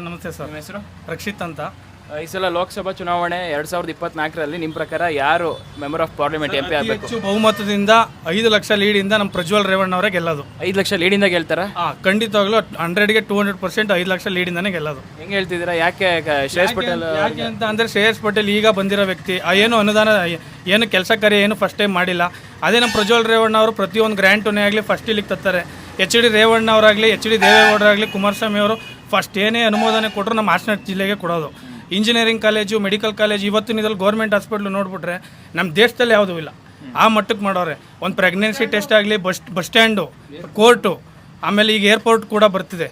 ನಮಸ್ತೆ ಸರ್. ನಿಮ್ಮ ಹೆಸರು? ರಕ್ಷಿತ್ ಅಂತ. ಈ ಸಲ ಲೋಕಸಭಾ ಚುನಾವಣೆ ಎರಡ್ ಸಾವಿರದ ಇಪ್ಪತ್ನಾಲ್ಕರಲ್ಲಿ ನಿಮ್ಮ ಪ್ರಕಾರ ಯಾರು member of parliament M P ಆಗಬೇಕು? ಹೆಚ್ಚು ಬಹುಮತದಿಂದ ಐದು ಲಕ್ಷ ಲೀಡಿಂದ ನಮ್ಮ ಪ್ರಜ್ವಲ್ ರೇವಣ್ಣ ಅವರೇ ಗೆಲ್ಲೋದು. ಐದು ಲಕ್ಷ ಲೀಡಿಂದ ಗೆಲ್ತಾರ? ಹಾಂ ಖಂಡಿತವಾಗ್ಲೂ ಹಂಡ್ರೆಡ್ಗೆ ಟೂ ಹಂಡ್ರೆಡ್ ಪರ್ಸೆಂಟ್ ಐದು ಲಕ್ಷ ಲೀಡಿಂದಾನೇ ಗೆಲ್ಲೋದು. ಹೆಂಗೆ ಹೇಳ್ತಿದ್ದೀರಾ? ಯಾಕೆ ಕ- ಶ್ರೇಯಸ್ ಪಟೇಲ್ ಯಾಕೆ ಅಂತ ಅಂದರೆ ಶ್ರೇಯಸ್ ಪಟೇಲ್ ಈಗ ಬಂದಿರೋ ವ್ಯಕ್ತಿ ಆ ಏನು ಅನುದಾನ ಏನು ಕೆಲಸ ಕಾರ್ಯ ಏನು ಫಸ್ಟ್ ಟೈಮ್ ಮಾಡಿಲ್ಲ. ಅದೇ ನಮ್ಮ ಪ್ರಜ್ವಲ್ ರೇವಣ್ಣ ಅವರು ಪ್ರತಿಯೊಂದು ಗ್ರ್ಯಾಂಟುನೇ ಆಗಲಿ ಫಸ್ಟ್ ಇಲ್ಲಿಗೆ ತತ್ತಾರೆ. ಎಚ್ ಡಿ ರೇವಣ್ಣ ಅವರಾಗಲಿ ಎಚ್ ಡಿ ದೇವೇಗೌಡರಾಗಲಿ ಕುಮಾರಸ್ವಾಮಿ ಅವರು ಫಸ್ಟ್ ಏನೇ ಅನುಮೋದನೆ ಕೊಟ್ಟರು ನಮ್ಮ ಹಾಸನ ಜಿಲ್ಲೆಗೆ ಕೊಡೋದು. ಇಂಜಿನಿಯರಿಂಗ್ ಕಾಲೇಜು ಮೆಡಿಕಲ್ ಕಾಲೇಜು ಇವತ್ತಿನ ಇದ್ರಲ್ಲಿ ಗೌರ್ಮೆಂಟ್ ಹಾಸ್ಪಿಟ್ಲು ನೋಡಿಬಿಟ್ರೆ ನಮ್ಮ ದೇಶದಲ್ಲಿ ಯಾವುದೂ ಇಲ್ಲ. ಆ ಮಟ್ಟಕ್ಕೆ ಮಾಡೋರೆ. ಒಂದು ಪ್ರೆಗ್ನೆನ್ಸಿ ಟೆಸ್ಟ್ ಆಗಲಿ ಬಸ್ ಬಸ್ ಸ್ಟ್ಯಾಂಡು ಕೋರ್ಟು ಆಮೇಲೆ ಈಗ ಏರ್ಪೋರ್ಟ್ ಕೂಡ ಬರ್ತಿದೆ.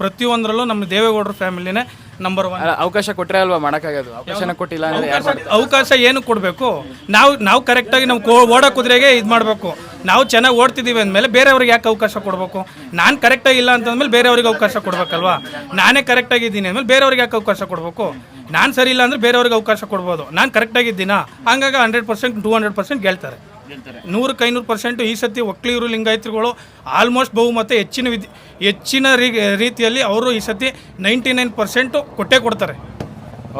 ಪ್ರತಿಯೊಂದರಲ್ಲೂ ನಮ್ಮ ದೇವೇಗೌಡರ ಫ್ಯಾಮಿಲಿನೇ ನಂಬರ್ ಒನ್ ಅವಕಾಶ ಕೊಟ್ಟರೆ ಅಲ್ವಾ ಮಾಡೋಕ್ಕಾಗೋದು ಅವಕಾಶನ ಕೊಟ್ಟಿಲ್ಲ ಅವಕಾಶ ಅವಕಾಶ ಏನು ಕೊಡಬೇಕು? ನಾವು ನಾವು ಕರೆಕ್ಟಾಗಿ ನಾವು ಓಡೋ ಕುದುರೆಗೆ ಇದು ಮಾಡಬೇಕು. ನಾವು ಚೆನ್ನಾಗಿ ಓಡ್ತಿದ್ದೀವಿ ಅಂದಮೇಲೆ ಬೇರೆಯವ್ರಿಗೆ ಯಾಕೆ ಅವಕಾಶ ಕೊಡಬೇಕು? ನಾನು ಕರೆಕ್ಟಾಗಿ ಇಲ್ಲ ಅಂತಂದ್ಮೇಲೆ ಬೇರೆಯವ್ರಿಗೆ ಅವಕಾಶ ಕೊಡಬೇಕಲ್ವಾ? ನಾನೇ ಕರೆಕ್ಟಾಗಿದ್ದೀನಿ ಅಂದಮೇಲೆ ಬೇರೆಯವ್ರಿಗೆ ಯಾಕೆ ಅವಕಾಶ ಕೊಡಬೇಕು? ನಾನು ಸರಿ ಇಲ್ಲ ಅಂದರೆ ಬೇರೆಯವ್ರಿಗೆ ಅವಕಾಶ ಕೊಡ್ಬೋದು. ನಾನು ಕರೆಕ್ಟಾಗಿದ್ದೀನಾ ಹಂಗಾಗಿ hundred percent two hundred percent ಗೆಲ್ತಾರೆ. ನೂರಕ್ಕೆ ಐನೂರು ಪರ್ಸೆಂಟು ಈ ಸತಿ ಒಕ್ಕಲಿಗರು ಲಿಂಗಾಯತರುಗಳು ಆಲ್ಮೋಸ್ಟ್ ಬಹುಮತ ಹೆಚ್ಚಿನ ವಿಧಿ ಹೆಚ್ಚಿನ ರೀತಿಯಲ್ಲಿ ಅವರು ಈ ಸತಿ ನೈಂಟಿ ನೈನ್ ಪರ್ಸೆಂಟು ಕೊಟ್ಟೇ ಕೊಡ್ತಾರೆ.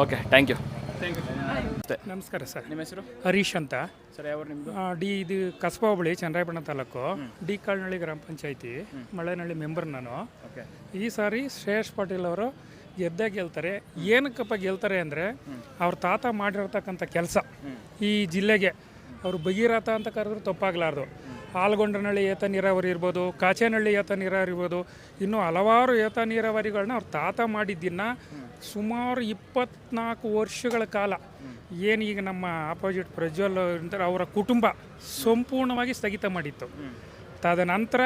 Okay thank you thank you ನಮಸ್ಕಾರ ಸರ್. ನಿಮ್ಮ ಹೆಸರು? ಹರೀಶ್ ಅಂತ. ಸರ್ ಯಾವ ನಿಮ್ದು? ಡಿ ಇದು ಕಸಬಾ ಹೋಬಳಿ ಚನ್ನರಾಯಪಟ್ಟಣ ತಾಲೂಕು. ಡಿ ಕಾಳ್ನಳ್ಳಿ ಗ್ರಾಮ ಪಂಚಾಯತಿ. ಮಳೆನಹಳ್ಳಿ ಮೆಂಬರ್ ನಾನು. ಓಕೆ. ಈ ಸಾರಿ ಶ್ರೇಯಸ್ ಪಾಟೀಲ್ ಅವರು ಗೆದ್ದೇ ಗೆಲ್ತಾರೆ. ಏನಕ್ಕಪ್ಪ ಗೆಲ್ತಾರೆ ಅಂದರೆ ಅವ್ರ ತಾತ ಮಾಡಿರ್ತಕ್ಕಂಥ ಕೆಲಸ ಈ ಜಿಲ್ಲೆಗೆ. ಅವರು ಭಗೀರಥ ಅಂತ ಕರೆದ್ರೆ ತಪ್ಪಾಗಲಾರ್ದು. ಹಾಲ್ಗೊಂಡನಹಳ್ಳಿ ಏತ ನೀರಾವರಿ ಇರ್ಬೋದು ಕಾಚೇನಹಳ್ಳಿ ಏತ ನೀರಾವರಿ ಇರ್ಬೋದು ಇನ್ನೂ ಹಲವಾರು ಏತ ನೀರಾವರಿಗಳನ್ನ ಅವ್ರ ತಾತ ಮಾಡಿದ್ದನ್ನು ಸುಮಾರು ಇಪ್ಪತ್ನಾಲ್ಕು ವರ್ಷಗಳ ಕಾಲ ಏನು ಈಗ ನಮ್ಮ ಆಪೋಸಿಟ್ ಪ್ರಜ್ವಲ್ ಅಂತಾರೆ ಅವರ ಕುಟುಂಬ ಸಂಪೂರ್ಣವಾಗಿ ಸ್ಥಗಿತ ಮಾಡಿತ್ತು. ತದನಂತರ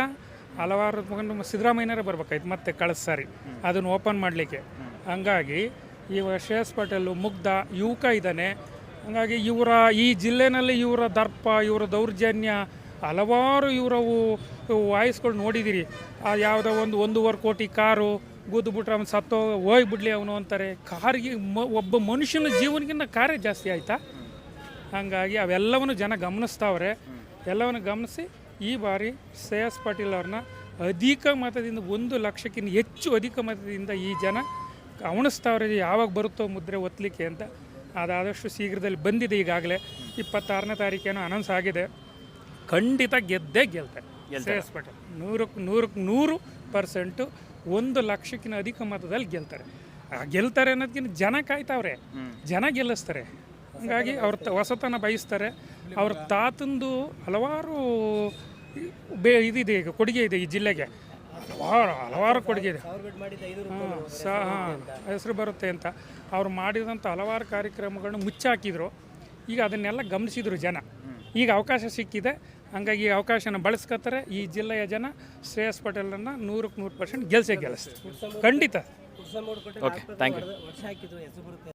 ಹಲವಾರು ಮುಖಂಡ ಸಿದ್ದರಾಮಯ್ಯನವರೇ ಬರಬೇಕಾಯ್ತು, ಮತ್ತೆ ಕಳೆದ ಸಾರಿ ಅದನ್ನು ಓಪನ್ ಮಾಡಲಿಕ್ಕೆ. ಹಂಗಾಗಿ ಇವಾಗ ಶ್ರೇಯಸ್ ಪಟೇಲು, ಮುಗ್ಧ, ಯುವಕ ಇದ್ದಾನೆ. ಹಂಗಾಗಿ ಇವರ ಈ ಜಿಲ್ಲೆನಲ್ಲಿ ಇವರ ದರ್ಪ, ಇವರ ದೌರ್ಜನ್ಯ, ಹಲವಾರು ಇವರವು ವಾಯ್ಸ್ಗಳು ನೋಡಿದ್ದೀರಿ ಯಾವುದೋ ಒಂದು ಒಂದೂವರೆ ಕೋಟಿ ಕಾರು ಗುದ್ದು ಬಿಟ್ರೆ ಅವ್ನು ಸತ್ತೋ ಹೋಗ್ಬಿಡ್ಲಿ ಅವನು ಅಂತಾರೆ. ಕಾರಿಗೆ ಮ, ಒಬ್ಬ ಮನುಷ್ಯನ ಜೀವನಕ್ಕಿಂತ ಕಾರೇ ಜಾಸ್ತಿ ಆಯಿತಾ? ಹಾಗಾಗಿ ಅವೆಲ್ಲವನ್ನು ಜನ ಗಮನಿಸ್ತಾವ್ರೆ. ಎಲ್ಲವನ್ನು ಗಮನಿಸಿ ಈ ಬಾರಿ ಶ್ರೇಯಸ್ ಪಾಟೀಲ್ ಅವ್ರನ್ನ ಅಧಿಕ ಮತದಿಂದ ಒಂದು ಲಕ್ಷಕ್ಕಿಂತ ಹೆಚ್ಚು ಅಧಿಕ ಮತದಿಂದ ಈ ಜನ ಅವಣಿಸ್ತಾವ್ರೆ ಯಾವಾಗ ಬರುತ್ತೋ ಮುದ್ರೆ ಒತ್ತಲಿಕ್ಕೆ ಅಂತ. ಅದಾದಷ್ಟು ಶೀಘ್ರದಲ್ಲಿ ಬಂದಿದೆ ಈಗಾಗಲೇ. ಇಪ್ಪತ್ತಾರನೇ ತಾರೀಕೇನೋ ಅನೌನ್ಸ್ ಆಗಿದೆ. ಖಂಡಿತ ಗೆದ್ದೇ ಗೆಲ್ತಾರೆ ಪಾಟೀಲ್ ನೂರಕ್ಕೆ ನೂರಕ್ಕೆ ನೂರು ಪರ್ಸೆಂಟು ಒಂದು ಲಕ್ಷಕ್ಕಿಂತ ಅಧಿಕ ಮತದಲ್ಲಿ ಗೆಲ್ತಾರೆ. ಆ ಗೆಲ್ತಾರೆ ಅನ್ನೋದಕ್ಕಿಂತ ಜನ ಕಾಯ್ತಾವ್ರೆ. ಜನ ಗೆಲ್ಲಿಸ್ತಾರೆ. ಹಂಗಾಗಿ ಅವ್ರ ತ ಹೊಸತನ ಬಯಸ್ತಾರೆ. ಅವ್ರ ತಾತಂದು ಹಲವಾರು ಬೇ ಇದಿದೆ ಈಗ ಕೊಡುಗೆ ಇದೆ ಈ ಜಿಲ್ಲೆಗೆ. ಹಲವಾರು ಹಲವಾರು ಕೊಡುಗೆ ಇದೆ. ಹಾಂ ಸಹ ಹಾಂ ಹೆಸರು ಬರುತ್ತೆ ಅಂತ. ಅವ್ರು ಮಾಡಿದಂಥ ಹಲವಾರು ಕಾರ್ಯಕ್ರಮಗಳನ್ನ ಮುಚ್ಚಾಕಿದ್ರು. ಈಗ ಅದನ್ನೆಲ್ಲ ಗಮನಿಸಿದ್ರು ಜನ. ಈಗ ಅವಕಾಶ ಸಿಕ್ಕಿದೆ. ಹಂಗಾಗಿ ಈ ಅವಕಾಶನ ಬಳಸ್ಕೊತಾರೆ ಈ ಜಿಲ್ಲೆಯ ಜನ ಶ್ರೇಯಸ್ ಪಟೇಲನ್ನು ನೂರಕ್ಕೆ ನೂರು ಪರ್ಸೆಂಟ್ ಗೆಲ್ಸೇ ಗೆಲ್ಲಿಸ್ತಾರೆ. ಖಂಡಿತ. Okay thank you